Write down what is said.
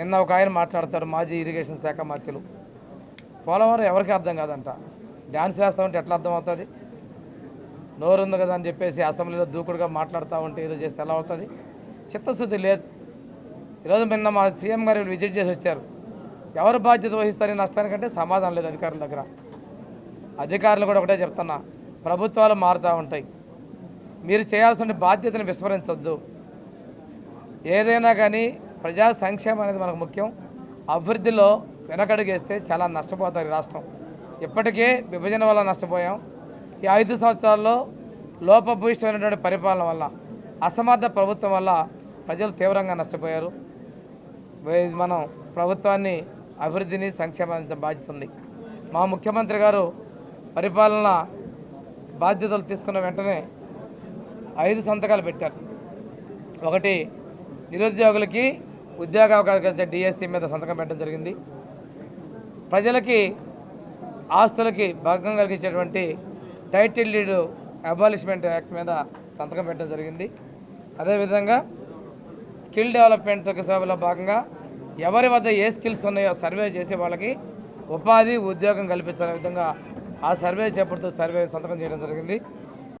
నిన్న ఒక ఆయన మాట్లాడతారు మాజీ ఇరిగేషన్ శాఖ మంత్రులు. పోలవరం ఎవరికి అర్థం కాదంట. డ్యాన్స్ వేస్తామంటే ఎట్లా అర్థం అవుతుంది నోరు ఉంది కదా అని చెప్పేసి అసెంబ్లీలో దూకుడుగా మాట్లాడుతూ ఉంటే ఏదో చేస్తే ఎలా అవుతుంది? చిత్తశుద్ధి లేదు. ఈరోజు నిన్న మా సీఎం గారు విజిట్ చేసి వచ్చారు. ఎవరు బాధ్యత వహిస్తారని నష్టానికంటే సమాధానం లేదు అధికారుల దగ్గర. అధికారులు కూడా ఒకటే చెప్తున్నా ప్రభుత్వాలు మారుతూ ఉంటాయి. మీరు చేయాల్సిన బాధ్యతను విస్మరించొద్దు. ఏదైనా కానీ ప్రజా సంక్షేమం అనేది మనకు ముఖ్యం. అభివృద్ధిలో వెనకడుగేస్తే చాలా నష్టపోతారు ఈ రాష్ట్రం. ఇప్పటికే విభజన వల్ల నష్టపోయాం. ఈ ఐదు సంవత్సరాల్లో లోపభూయిష్టమైనటువంటి పరిపాలన వల్ల అసమర్థ ప్రభుత్వం వల్ల ప్రజలు తీవ్రంగా నష్టపోయారు. మనం ప్రభుత్వాన్ని అభివృద్ధిని సంక్షేమాన్ని బాధ్యత ఉంది మా ముఖ్యమంత్రి గారు పరిపాలన బాధ్యతలు తీసుకున్న వెంటనే ఐదు సంతకాలు పెట్టారు. ఒకటి నిరుద్యోగులకి ఉద్యోగ అవకాశాలు డిఎస్సీ మీద సంతకం పెట్టడం జరిగింది. ప్రజలకి ఆస్తులకి భంగం కలిగించేటువంటి టైటిల్ డీడ్ అబాలిష్మెంట్ యాక్ట్ మీద సంతకం పెట్టడం జరిగింది. అదేవిధంగా స్కిల్ డెవలప్మెంట్ సేవలో భాగంగా ఎవరి వద్ద ఏ స్కిల్స్ ఉన్నాయో సర్వే చేసే వాళ్ళకి ఉపాధి ఉద్యోగం కల్పించే విధంగా ఆ సర్వే చేపడుతూ సర్వే సంతకం చేయడం జరిగింది.